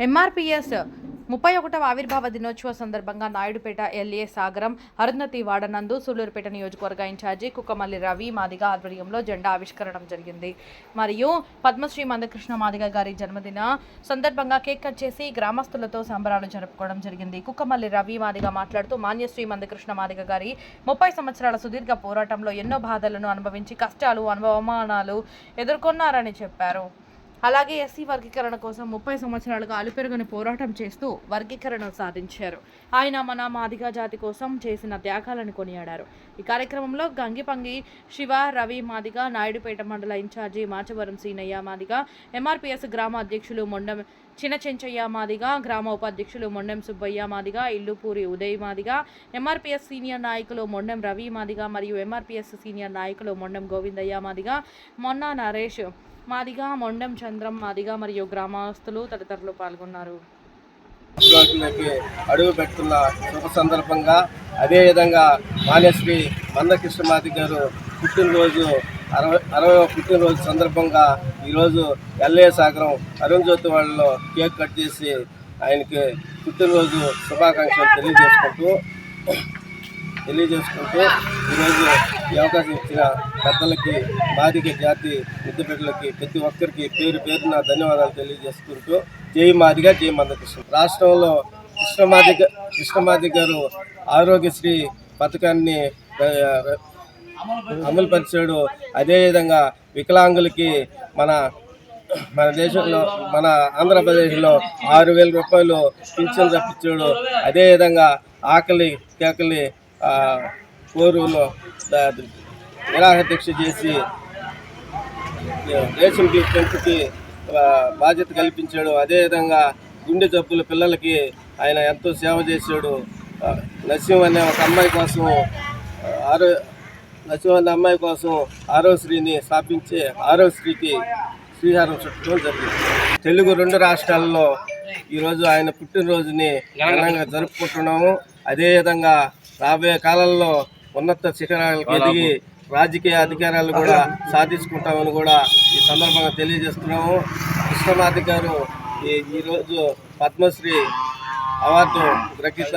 ఎంఆర్పిఎస్ ముప్పై ఒకటవ ఆవిర్భావ దినోత్సవ సందర్భంగా నాయుడుపేట ఎల్ఏ సాగరం అరుంధతి వాడనందు సూలూరుపేట నియోజకవర్గ ఇన్ఛార్జి కుక్కమల్లి రవి మాదిగ ఆధ్వర్యంలో జెండా ఆవిష్కరణం జరిగింది. మరియు పద్మశ్రీ మందకృష్ణ మాదిగ గారి జన్మదిన సందర్భంగా కేక్ కట్ చేసి గ్రామస్తులతో సంబరాలు జరుపుకోవడం జరిగింది. కుక్కమల్లి రవి మాదిగ మాట్లాడుతూ మాన్యశ్రీ మందకృష్ణ మాదిగ గారి ముప్పై సంవత్సరాల సుదీర్ఘ పోరాటంలో ఎన్నో బాధలను అనుభవించి కష్టాలు అనుభవమానాలు ఎదుర్కొన్నారని చెప్పారు. అలాగే ఎస్సీ వర్గీకరణ కోసం ముప్పై సంవత్సరాలుగా అలుపెరుగని పోరాటం చేస్తూ వర్గీకరణ సాధించారు. ఆయన మన మాదిగ జాతి కోసం చేసిన త్యాగాలను కొనియాడారు. ఈ కార్యక్రమంలో గంగిపంగి శివ రవి మాదిగ నాయుడుపేట మండల in charge Machavaram Seenaiah Madiga MRPS గ్రామ అధ్యక్షులు మొండం చిన్న చెంచయ్య మాదిగ గ్రామ ఉపాధ్యక్షులు మొండెం సుబ్బయ్య మాదిగ ఇల్లుపూరి ఉదయ్ మాదిగ ఎంఆర్పిఎస్ సీనియర్ నాయకులు మొండెం రవి మాదిగ మరియు ఎంఆర్పిఎస్ సీనియర్ నాయకులు మొండెం గోవిందయ్య మాదిగ మొన్న నరేష్ మాదిగా మొండెం చంద్రం మాదిగా మరియు గ్రామస్తులు తదితరులు పాల్గొన్నారు. అడుగు పెడుతున్న శుభ సందర్భంగా అదేవిధంగా మాన్యశ్రీ మందకృష్ణమాది గారు పుట్టినరోజు అరవై అరవై పుట్టినరోజు సందర్భంగా ఈరోజు ఎల్ఏ సాగరం అరుణ్ జ్యోతి వాళ్ళలో కేక్ కట్ చేసి ఆయనకి పుట్టినరోజు శుభాకాంక్షలు తెలియజేసుకుంటూ తెలియజేసుకుంటూ ఈరోజు ఈ అవకాశం ఇచ్చిన పెద్దలకి బాధిక జాతి మిద్దపెట్టలకి ప్రతి ఒక్కరికి పేరు పేరున ధన్యవాదాలు తెలియజేసుకుంటూ జై మాదిగా జై మందకృష్ణ. రాష్ట్రంలో కృష్ణమాది కృష్ణమాది గారు ఆరోగ్యశ్రీ పథకాన్ని అమలుపరిచాడు అమలు పరిచాడు. అదేవిధంగా వికలాంగులకి మన మన దేశంలో మన ఆంధ్రప్రదేశ్లో ఆరు వేల రూపాయలు పింఛన్ తప్పించాడు. అదేవిధంగా ఆకలి కేకలి ఆ, కోరులో చేసి రేషన్ పెంపుకి బాధ్యత కల్పించాడు. అదేవిధంగా గుండె జబ్బుల పిల్లలకి ఆయన ఎంతో సేవ చేశాడు. ఆ, అనే ఒక అమ్మాయి కోసం ఆరో నరసింహ అనే అమ్మాయి కోసం ఆరోశ్రీని స్థాపించి ఆరోశ్రీకి శ్రీహారం చుట్టడం జరిగింది. తెలుగు రెండు రాష్ట్రాల్లో ఈరోజు ఆయన పుట్టినరోజుని ఘనంగా జరుపుకుంటున్నాము. అదేవిధంగా రాబోయే కాలంలో ఉన్నత శిఖరాలకు ఎదిగి రాజకీయ అధికారాలు కూడా సాధించుకుంటామని కూడా ఈ సందర్భంగా తెలియజేస్తున్నాము. కృష్ణమాధి గారు ఈ ఈరోజు పద్మశ్రీ అవార్డు గ్రహీత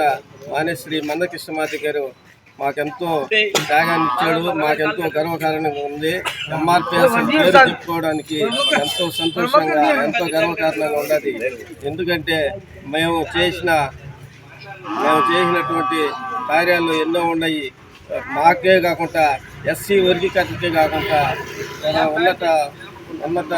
మానేశ్రీ మందకృష్ణమాధి గారు మాకెంతో త్యాగాన్ని ఇచ్చాడు. మాకెంతో గర్వకారణంగా ఉంది. ఎంఆర్పిఎస్ పేరు చెప్పుకోవడానికి ఎంతో సంతోషంగా ఎంతో గర్వకారణంగా ఉన్నది. ఎందుకంటే మేము చేసిన మేము చేసినటువంటి కార్యాలు ఎన్నో ఉన్నాయి. మాకే కాకుండా ఎస్సీ వర్గీకరణకే కాకుండా ఉన్నత ఉన్నత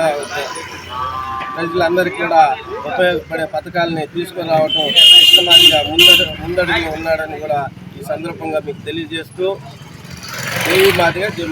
ప్రజలందరికీ కూడా ఉపయోగపడే పథకాలని తీసుకురావడం ఇష్టమాదిగా ముందడు ముందడుగులో ఉన్నాడని కూడా ఈ సందర్భంగా మీకు తెలియజేస్తూ జై మాదిగా జై